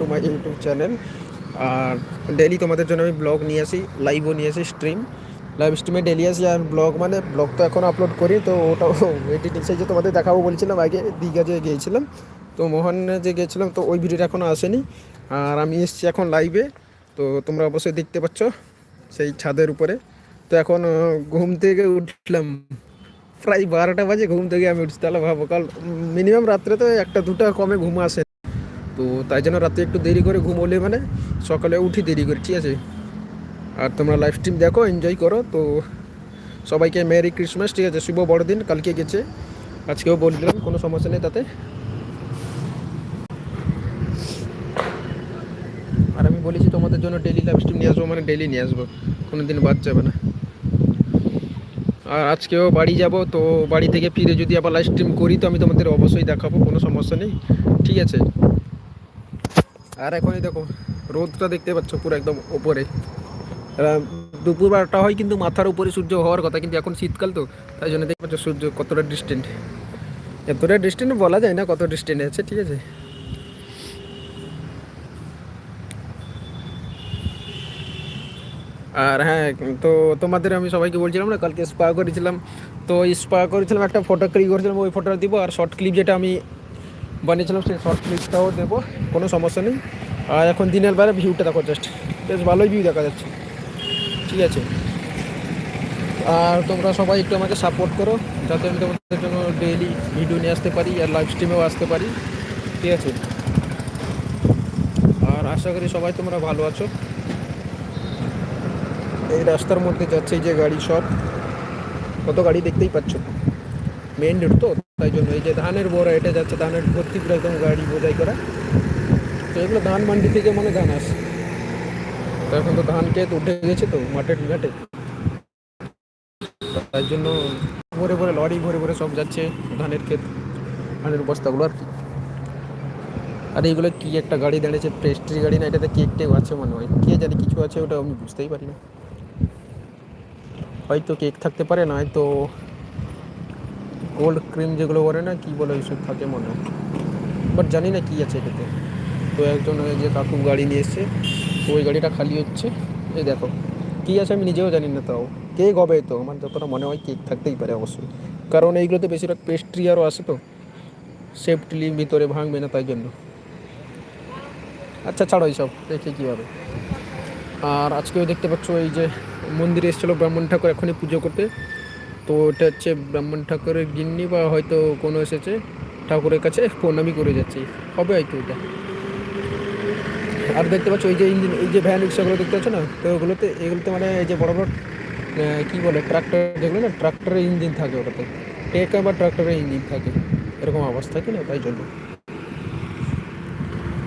Two my YouTube channel আর daily তোমাদের জন্য আমি ব্লগ নিয়ে আসি লাইভও নিয়ে আসি স্ট্রিম লাইভ স্ট্রিমে ডেলি আসি, আর ব্লগ মানে ব্লগ তো এখন আপলোড করি, তো ওটাও এডিটিং যে তোমাদের দেখাবো বলছিলাম, আগে দীঘা যে গিয়েছিলাম, তো মোহনে যে গিয়েছিলাম, তো ওই ভিডিওটা এখনও আসেনি। আর আমি এসেছি এখন লাইভে তো তোমরা অবশ্যই দেখতে পাচ্ছ সেই ছাদের উপরে। তো এখন ঘুম থেকে উঠলাম। প্রায় বারোটা বাজে, ঘুম থেকে আমি উঠছি, তাহলে ভাবো, কাল মিনিমাম রাত্রে তো একটা দুটা কমে ঘুম আসে তো তাই জন্য রাতে একটু দেরি করে ঘুমোলে মানে সকালে উঠি দেরি করে, ঠিক আছে? আর তোমরা লাইভ স্ট্রিম দেখো এনজয় করো, তো সবাইকে মেরি ক্রিসমাস ঠিক আছে? শুভ বড়দিন, কালকে গেছে। আজকেও বলে দিলাম কোনো সমস্যা নেই তাতে। আর আমি বলেছি তোমাদের জন্য ডেলি লাইভ স্ট্রিম নিয়ে আসব মানে ডেলি নিয়ে আসব। কোনো দিন বাদ যাবে না। আর আজকেও বাড়ি যাব, তো বাড়ি থেকে ফিরে যদি আবার লাইভ স্ট্রিম করি, তো আমি তোমাদের অবশ্যই দেখাবো, কোনো সমস্যা নেই, ঠিক আছে? আর এখনই দেখো, রোদটা দেখতে পাচ্ছ পুরো একদম ওপরে। দুপুর বারোটা হয় কিন্তু মাথার উপরে সূর্য হওয়ার কথা, কিন্তু এখন শীতকাল তো, তাই জন্য দেখতে পাচ্ছ সূর্য কতটা ডিস্টেন্ট এতটা ডিস্টেন্ট বলা যায় না কত ডিস্টেন্ট আছে, ঠিক আছে? আর হ্যাঁ তো তোমাদের আমি সবাইকে বলছিলাম না, কালকে স্পা করেছিলাম। তো স্পা করেছিলাম, একটা ফটো ক্লিক করেছিলাম, ওই ফটোটা দিব আর শর্ট ক্লিপ যেটা আমি বানিয়েছিলাম, সেই শর্ট ক্লিপটাও দেবো, কোনো সমস্যা নেই। আর এখন দিনের বেলা ভিউটা দেখো জাস্ট বেশ ভালোই ভিউ দেখা যাচ্ছে। ঠিক আছে? আর তোমরা সবাই একটু আমাকে সাপোর্ট করো, যাতে আমি তোমাদের জন্য ডেইলি ভিডিও নিয়ে আসতে পারি আর লাইভ স্ট্রিমেও আসতে পারি। ঠিক আছে? আর আশা করি সবাই তোমরা ভালো আছো। এই রাস্তার মধ্যে যাচ্ছে এই যে গাড়ি সব কত গাড়ি দেখতেই পাচ্ছ? মেন রোড তো, তাই জন্য এই যে ধানের বোরা এটা যাচ্ছে ধানের ভর্তি পুরো একদম গাড়ি বোঝাই করা। তো এগুলো ধান মান্ডি থেকে মানে ধান আসে। তো এখন তো ধান ক্ষেত উঠে গেছে তো মাঠের ঘাটে। তাই জন্য ভরে ভরে লরি, ভরে ভরে সব যাচ্ছে ধানের ক্ষেত, ধানের বস্তাগুলো আর কি। আর এইগুলো কি একটা গাড়ি দাঁড়িয়েছে পেস্ট্রি গাড়ি না, এটাতে কেক টেক আছে মনে হয়? কে জানি কিছু আছে, ওটা আমি বুঝতেই পারি না। হয়তো কেক থাকতে পারে না হয়তো কোল্ড ক্রিম যেগুলো করে না, কি বলে ওইসব থাকে মনে হয়। বাট জানি না কি আছে এটাতে। তো একজন ওই যে কাকু গাড়ি নিয়ে এসছে ওই গাড়িটা খালি হচ্ছে। এই দেখো, কী আছে আমি নিজেও জানি না তাও। কেক হবে তো, আমার যতটা মনে হয় কেক থাকতেই পারে অবশ্যই। কারণ এইগুলোতে বেশিরভাগ পেস্ট্রি আরও আসে তো সেফটিলি ভিতরে ভাঙবে না তাই জন্য। আচ্ছা ছাড়ো এইসব, দেখে কী হবে। আর আজকেও দেখতে পাচ্ছ এই যে মন্দিরে এসেছিল ব্রাহ্মণ ঠাকুর, এখনই পুজো করতে। তো এটা হচ্ছে ব্রাহ্মণ ঠাকুরের গিন্নি বা হয়তো কোনো এসেছে ঠাকুরের কাছে প্রণামি করে যাচ্ছে। হবে হয়তো এটা। আর দেখতে পাচ্ছ, ওই যে ইঞ্জিন, এই যে ভ্যান রিক্সাগুলো দেখতে পাচ্ছ না? তো ওগুলোতে, এগুলোতে মানে এই যে বড় বড় কী বলে, ট্রাক্টর, যেগুলো না, ট্রাক্টরের ইঞ্জিন থাকে ওটাতে। টেকা বা ট্রাক্টরের ইঞ্জিন থাকে। এরকম অবস্থা কি না, তাই জন্য।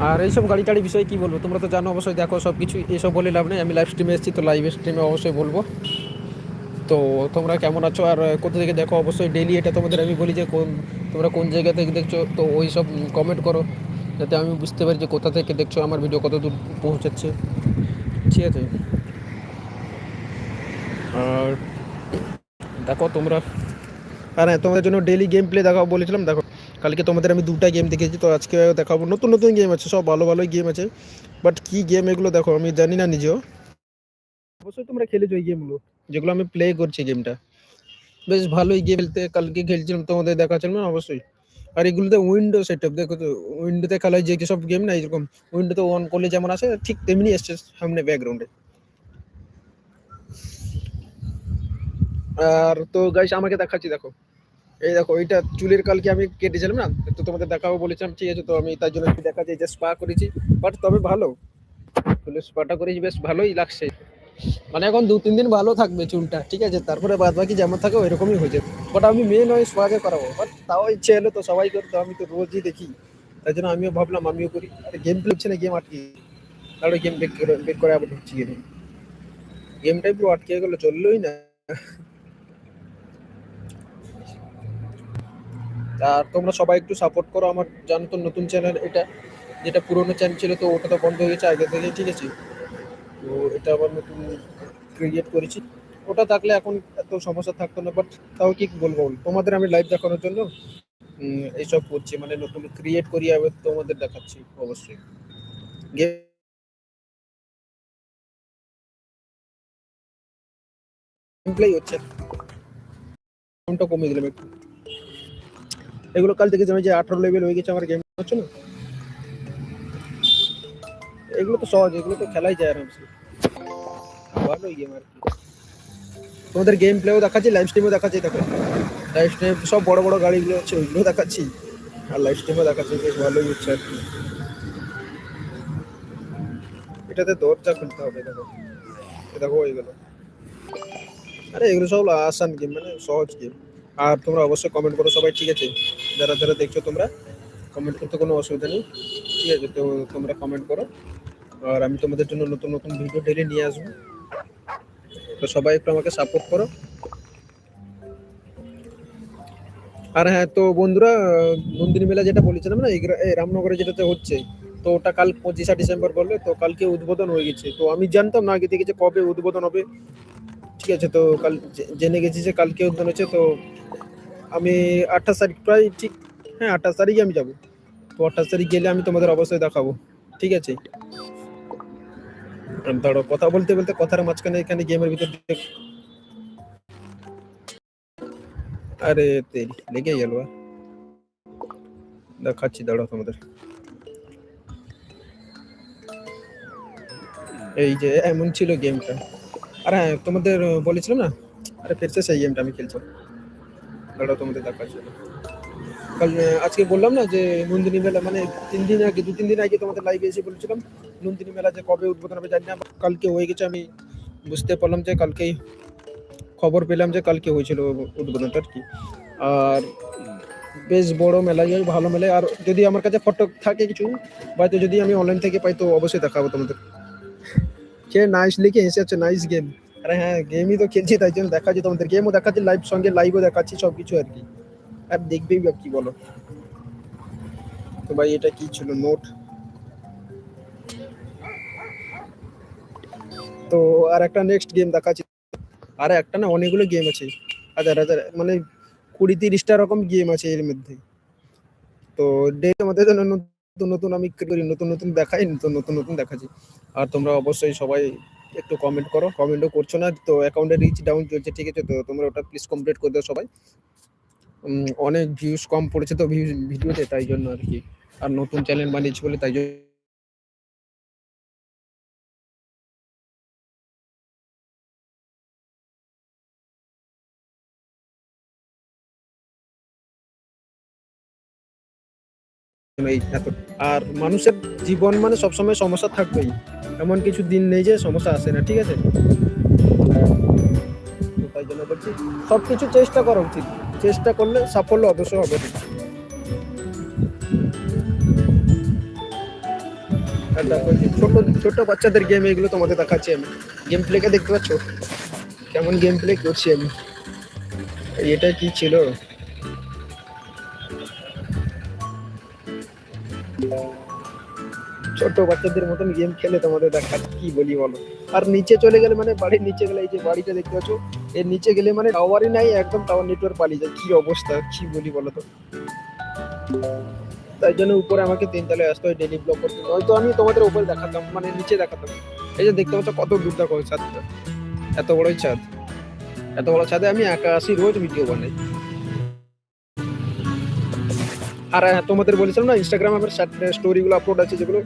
আর এইসব গাড়ি টাড়ি বিষয়ে কী বলব? তোমরা তো জানো, অবশ্যই দেখো সব কিছু এসব বলে লাভ নেই। আমি লাইভ স্ট্রিমে এসেছি, তো লাইভ স্ট্রিমে অবশ্যই বলব। তো তোমরা কেমন আছো? আর কোথা থেকে দেখো? অবশ্যই ডেলি এটা তোমাদের আমি বলি যে কোন, তোমরা কোন জায়গা থেকে দেখছ? তো ওই সব কমেন্ট করো, যাতে আমি বুঝতে পারি যে কোথা থেকে দেখছ আমার ভিডিও কত দূর পৌঁছাচ্ছে ঠিক আছে? আর, দেখো তোমরা, আর হ্যাঁ তোমাদের জন্য ডেলি গেম প্লে দেখাবো বলেছিলাম, দেখো, কালকে তোমাদের আমি দুটা গেম দেখেছি, তো আজকে দেখাবো, নতুন নতুন গেম আছে, সব ভালো, ভালোই গেম আছে। বাট কি গেম এগুলো দেখো, আমি জানি না নিজেও। অবশ্যই তোমরা খেলেছো এই গেমগুলো যেগুলো আমি প্লে করছি গেমটা বেশ ভালোই গেম খেলতে, কালকে খেলছিলাম তোমাদের দেখাচ্ছিলাম না, অবশ্যই। আর এগুলোতে উইন্ডো সেট আপ দেখো তো উইন্ডোতে খেলা যে সব গেম না, এরকম উইন্ডোতে অন করলে যেমন আসে, ঠিক তেমনি এসছে সামনে ব্যাকগ্রাউন্ডে আর তো গাইস আমাকে দেখাচ্ছি, দেখো। এই দেখো, এইটা চুলের কালকে আমি কেটেছিলাম না, তো তোমাদের দেখাবো বলেছিলাম, ঠিক আছে, তো আমি তার জন্য দেখাচ্ছি যে স্পা করেছি বাট তবে ভালো। চুলের স্পাটা করেছি, বেশ ভালোই লাগছে। মানে এখন দু, তিন দিন ভালো থাকবে চুলটা, ঠিক আছে? তারপরে বাদ বাকি যেমন থাকে ওইরকমই হয়ে যাবে। বাট আমি মেয়ে নয় স্পাকে করাবো। বাট তাও ইচ্ছে হলো তো সবাই করতো আমি তো রোজই দেখি। তাই জন্য আমিও ভাবলাম, আমিও করি। আরে গেম প্লে না গেম আটকে তাহলে গেম বেক করে বেক করে আবার ঢুকছি গেমে গেমটাই পুরো আটকে গেলো, চললোই না। আর তোমরা সবাই একটু সাপোর্ট করো আমার, জানো তো নতুন চ্যানেল এটা। যেটা পুরোনো চ্যানেল ছিল তো ওটা তো বন্ধ হয়ে গেছে, আগে থেকে ঠিক আছে? তো এটা আবার নতুন ক্রিয়েট করেছি। ওটা থাকলে এখন এত সমস্যা থাকতো না বাট তাও কি বলব? বল? তোমাদের আমি লাইভ দেখানোর জন্য এইসব করছি। মানে নতুন ক্রিয়েট করি, আবার তোমাদের দেখাচ্ছি, অবশ্যই। গেম হচ্ছে। কমিয়ে দিলাম একটু। এগুলো কাল থেকে যে আঠারো লেভেল হয়ে গেছে, আমার গেম হচ্ছে না? এগুলো তো সহজ, এগুলো তো খেলাই যায় আরামসে। ভালো গেম আর কি। তোমাদের গেম প্লেও দেখাচ্ছি লাইভ স্ট্রিমও দেখাচ্ছি, দেখো। লাইভ স্ট্রিম সব বড় বড় গাড়িগুলো হচ্ছে ওইগুলো দেখাচ্ছি। আর লাইভ স্ট্রিমও দেখাচ্ছি, বেশ ভালোই হচ্ছে আর কি। এটাতে দরজা খুলতে হবে, দেখো। দেখো এইগুলো আরে, এগুলো সব আসান গেম মানে সহজ গেম আর তোমরা অবশ্যই কমেন্ট করো সবাই, ঠিক আছে? যারা যারা দেখছ তোমরা কমেন্ট করতে কোনো অসুবিধা নেই। ঠিক আছে, তো তোমরা কমেন্ট করো। আর আমি তোমাদের জন্য নতুন নতুন ভিডিও ডেলি নিয়ে আসব। তো সবাই একটু আমাকে সাপোর্ট করো। আর হ্যাঁ তো বন্ধুরা, নন্দিনী মেলা যেটা বলেছিলাম না রামনগরে যেটাতে হচ্ছে, তো ওটা কাল পঁচিশে ডিসেম্বর বললে, তো কালকে উদ্বোধন হয়ে গেছে। তো আমি জানতাম না আগে থেকে যে কবে উদ্বোধন হবে। ঠিক আছে, তো কাল জেনে গেছি যে কালকে উদ্বোধন হচ্ছে তো আমি আঠাশ তারিখ, প্রায় ঠিক হ্যাঁ আঠাশ তারিখে আমি যাব। তো আঠাশ তারিখ গেলে আমি তোমাদের অবশ্যই দেখাবো। ঠিক আছে? দাঁড়াও কথা বলতে বলতে কথার মাঝখানে এখানে গেমের ভিতর আরে তেরি লেগে গেল দেখাচ্ছি, দাঁড়াও তোমাদের। এই যে, এমন ছিল গেমটা আর হ্যাঁ তোমাদের বলেছিলাম না? আরে, ফিরছে সেই গেমটা আমি খেলছি। দাঁড়াও, তোমাদের দেখাচ্ছি। আজকে বললাম না যে নন্দিনী মেলা মানে তিন দিন আগে, দু তিন দিন আগে তোমাদের লাইভে এসে বলেছিলাম, নন্দিনী মেলা যে কবে উদ্বোধন হবে জানি না কালকে হয়ে গেছে, আমি বুঝতে পারলাম যে কালকেই খবর পেলাম যে কালকে হয়েছিল উদ্বোধনটা আর কি আর বেশ বড় মেলাই হয় ভালো মেলায় আর যদি আমার কাছে ফটো থাকে কিছু হয়তো যদি আমি অনলাইন থেকে পাই, তো অবশ্যই দেখাবো তোমাদের। কে নাইস লিখে এসে আছে নাইস গেম আরে হ্যাঁ গেমই তো খেলছি, তাই জন্য দেখাচ্ছি তোমাদের। গেমও দেখাচ্ছি লাইভ সঙ্গে লাইভও দেখাচ্ছি সব কিছু আর কি আর দেখবেই বা কি বলো? তো ভাই, এটা কি ছিল? নোট তো আর একটা নেক্সট গেম দেখাচ্ছি। আর একটা না, অনেকগুলো গেম আছে। হাজার হাজার মানে কুড়ি, তিরিশটা রকম গেম আছে এর মধ্যে। তো ডে আমাদের জন্য নতুন নতুন আমি করি? নতুন নতুন দেখাই, নতুন নতুন নতুন দেখাচ্ছি। আর তোমরা অবশ্যই সবাই একটু কমেন্ট করো। কমেন্টও করছ না, তো অ্যাকাউন্টে রিচ ডাউন চলছে, ঠিক আছে? তো তোমরা ওটা প্লিজ কমপ্লিট করে দাও সবাই। অনেক ভিউজ কম পড়েছে তো ভিডিওতে তাই জন্য আর কি। আর নতুন চ্যানেল বানিয়েছি বলে তাই জন্য। এত আর মানুষের জীবন মানে সবসময় সমস্যা থাকবেই। এমন কিছু দিন নেই যে সমস্যা আসে না, ঠিক আছে? তাই জন্য বলছি চেষ্টা করা উচিত। চেষ্টা করলে সাফল্য অবশ্যই হবে ছোট ছোট বাচ্চাদের গেম এগুলো তোমাদের দেখাচ্ছি আমি। গেম প্লেকে দেখতে পাচ্ছ? কেমন গেম প্লে করছি আমি। এটা কি ছিল? ছোট বাচ্চাদের মতন গেম খেলে তোমাদের দেখা কি বলি বলো? আর নিচে চলে গেলে মানে বাড়ির নিচে গেলে এই যে বাড়িটা দেখতে পাচ্ছ এর নিচে গেলে মানে টাওয়ারই নাই একদম টাওয়ার নেটওয়ার্ক পালিয়ে যায়। কি অবস্থা? কি বলি বলো তো? তাই জন্য উপরে আমাকে তিনতলায় আসতে হয় ডেলি ব্লগ করতে। হয়তো আমি তোমাদের উপরে দেখাতাম মানে নিচে দেখাতাম। এই যে দেখতে পাচ্ছ কত দূর দেখো ছাদটা। এত বড়ই ছাদ। এত বড় ছাদে আমি একা আসি রোজ ভিডিও বানাই। আর হ্যাঁ, তোমাদের বলেছিলাম না ইনস্টাগ্রামে আমার স্টোরিগুলো আপলোড আছে যেগুলো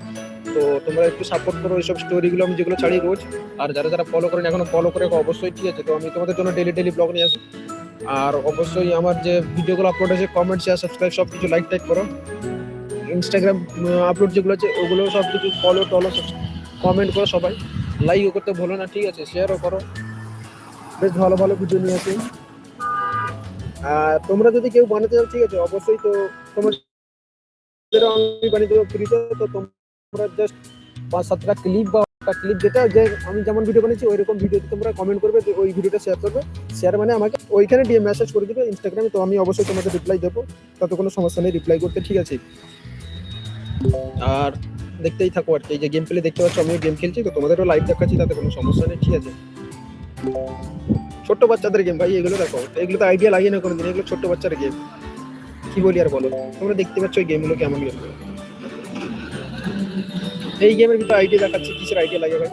তো তোমরা একটু সাপোর্ট করো এইসব স্টোরিগুলো আমি যেগুলো ছাড়ি রোজ আর যারা যারা ফলো করেন, এখনও ফলো করে অবশ্যই ঠিক আছে। তো আমি তোমাদের জন্য ডেলি ডেলি ব্লগ নিয়ে আসি। আর অবশ্যই আমার যে ভিডিওগুলো আপলোড আছে কমেন্ট শেয়ার সাবস্ক্রাইব সব কিছু লাইক টাইক করো। ইনস্টাগ্রাম আপলোড যেগুলো আছে ওগুলো সব কিছু ফলো টলো কমেন্ট করো সবাই। লাইকও করতে ভুলো না, ঠিক আছে? শেয়ারও করো। বেশ ভালো ভালো ভিডিও নিয়ে আসি। আর তোমরা যদি কেউ বানাতে চাও, ঠিক আছে, অবশ্যই তো তোমাদের আমি বানিয়ে দেবো ফ্রিতে তো তোমরা জাস্ট পাঁচ সাতটা ক্লিপ বা একটা ক্লিপ যেটা যে আমি যেমন ভিডিও বানিয়েছি ওই রকম ভিডিওতে তোমরা কমেন্ট করবে ওই ভিডিওটা শেয়ার করবে। শেয়ার মানে আমাকে ওইখানে দিয়ে মেসেজ করে দিবে ইনস্টাগ্রামে তো আমি অবশ্যই তোমাদের রিপ্লাই দেবো। তাতে কোনো সমস্যা নেই রিপ্লাই করতে ঠিক আছে। আর দেখতেই থাকো আর কি, এই যে গেম প্লে দেখতে পাচ্ছ, আমিও গেম খেলছি, তো তোমাদেরও লাইভ দেখাচ্ছি, তাতে কোনো সমস্যা নেই, ঠিক আছে। ছোট্ট বাচ্চাদের গেম ভাই, এগুলো দেখো, এগুলো তো আইডিয়া লাগে না কোনোদিন, এগুলো ছোট্ট বাচ্চার গেম কি বলি আর বলো, তোমরা দেখতে পাচ্ছ ওই গেমগুলো কেমন গেম এই গেমের ভিতরে আইডি দেখাচ্ছে, কিসের আইডি লাগে ভাই?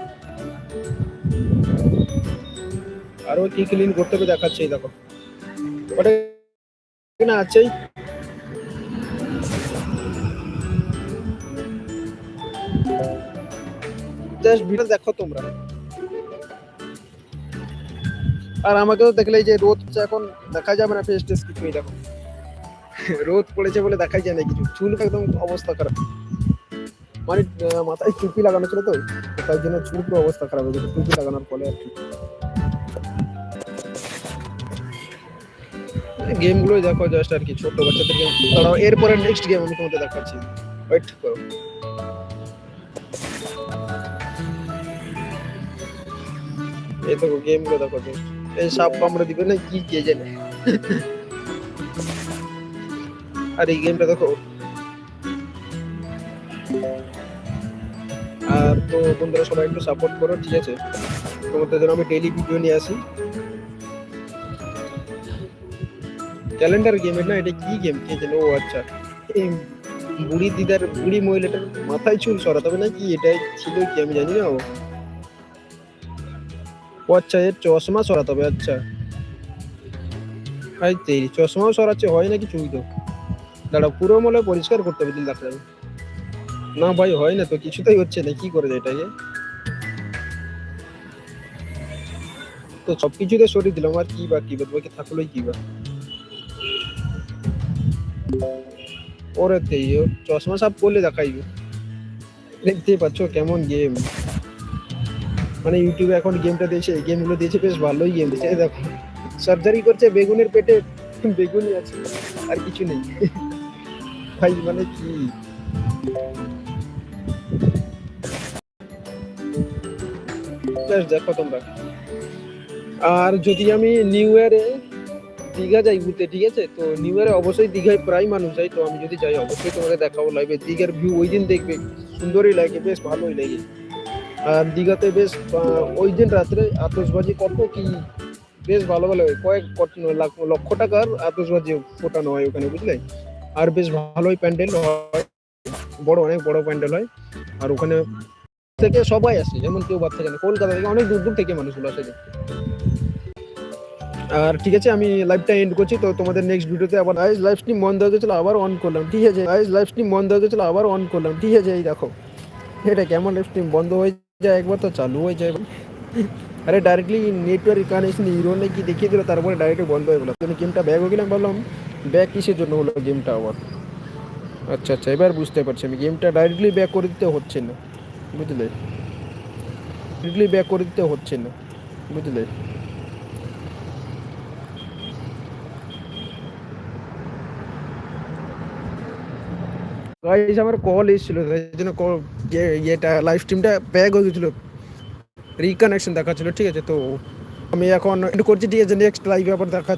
আরও কি ক্লিন করতে হবে দেখাচ্ছে দেখো। ওটা না আছেই। জাস্ট ভিডিও দেখো তোমরা। আর আমাকে তো দেখলে এই যে রোদ এখন দেখা যাবে না ফেস টেস কিছুই দেখো। রোদ পড়েছে বলে দেখাই যায় না কিছু। চুল একদম অবস্থা খারাপ। মানে মাথায় টুপি লাগানো ছিল তো তাই জন্য চুল পুরো অবস্থা খারাপ হয়ে গেছে, টুপি লাগানোর ফলে আর কি। গেম গুলোই দেখো জাস্ট আর কি ছোট বাচ্চাদের গেম দাঁড়াও, এরপরে নেক্সট গেম আমি তোমাদের দেখাচ্ছি। ওয়েট করো। এই দেখো গেমগুলো দেখো। এই সাপ কামড়ে দিবে না, কি কে জানে। আর এই গেমটা দেখো। আর তো বন্ধুরা সবাই একটু সাপোর্ট করো, ঠিক আছে? তোমাদের জন্য আমি ডেইলি ভিডিও নিয়ে আসি। ক্যালেন্ডার গেমের না, এটা কি গেম কে জানে? ও আচ্ছা। বুড়ি দিদার, বুড়ি মহিলাটার মাথায় চুল সরাতে হবে না কি এটাই ছিল কি, আমি জানি না ও। আচ্ছা এর চশমা সরাতে হবে আচ্ছা। ভাই তেরি, চশমাও সরাচ্ছে, হয় নাকি চুল তো? দাঁড়া পুরো মলে পরিষ্কার করতে হবে, দিল দেখা যাবে না ভাই, হয় না তো, কিছুতেই হচ্ছে না, কি করে এটাকে? তো সব কিছুতে সরিয়ে দিলাম, আর কি বা কি বা, তোমাকে থাকলোই কি বা? ওরে তেই, ও চশমা সাপ করলে দেখাইবে। দেখতেই পাচ্ছ কেমন গেম মানে ইউটিউবে এখন গেমটা দিয়েছে, এই গেমগুলো দিয়েছে, বেশ ভালোই গেম দিয়েছে। দেখো সার্জারি করছে বেগুনের পেটে, বেগুনই আছে, আর কিছু নেই। ভাই মানে কি? Just দেখো তোমরা। আর যদি আমি নিউ ইয়ারে দীঘা যাই ঘুরতে, ঠিক আছে? তো নিউ ইয়ারে অবশ্যই দীঘায় প্রায় মানুষ যাই তো আমি যদি যাই, অবশ্যই তোমাকে দেখাবো লাগবে দীঘার ভিউ ওই দিন দেখবে, সুন্দরই লাগে, বেশ ভালোই লাগে। আর দীঘাতে বেশ ওই দিন রাত্রে আতসবাজি কত কি, বেশ ভালো ভালো হয়। কয়েক লক্ষ টাকার আতসবাজি ফোটানো হয় ওখানে, বুঝলে? আর বেশ ভালোই প্যান্ডেল হয়। বড়, অনেক বড় প্যান্ডেল হয়। আর ওখানে থেকে সবাই আসে, যেমন কেউ বাদ থাকে না। কলকাতা থেকে অনেক দূর দূর থেকে মানুষগুলো আসে আর ঠিক আছে, আমি লাইভটা এন্ড করছি, তো তোমাদের নেক্সট ভিডিওতে আবার আইজ লাইভ স্ট্রিম বন্ধ হয়ে গেছিল, আবার অন করলাম। ঠিক আছে আইজ লাইভ স্ট্রিম বন্ধ হয়ে গেছিল, আবার অন করলাম। ঠিক আছে, এই দেখো। এটা কেমন লাইভ স্ট্রিম বন্ধ হয়ে যায় একবার তো চালু হয়ে যায়। আরে ডাইরেক্টলি নেটওয়ার্ক কানেকশন হিরো নাকি দেখিয়ে দিল? তারপরে ডাইরেক্ট বন্ধ হয়ে গেলো। তুমি গেমটা ব্যাগ হয়ে গেলাম বললাম ব্যাগ কিসের জন্য হলো গেমটা আবার? আচ্ছা আচ্ছা এবার বুঝতে পারছি আমি। গেমটা ডাইরেক্টলি ব্যাক করে দিতে হচ্ছে না। বুঝলে? ডাইরেক্টলি ব্যাক করে দিতে হচ্ছে না, বুঝলে? গাইস আমার কল এসেছিল তাই জন্য কল ইয়েটা লাইভ স্ট্রিমটা ব্যাগ হয়ে গেছিল রিকানেকশন দেখাচ্ছিল, ঠিক আছে? তো আমি এখন করছি, ঠিক আছে? নেক্সট লাইভে আবার দেখা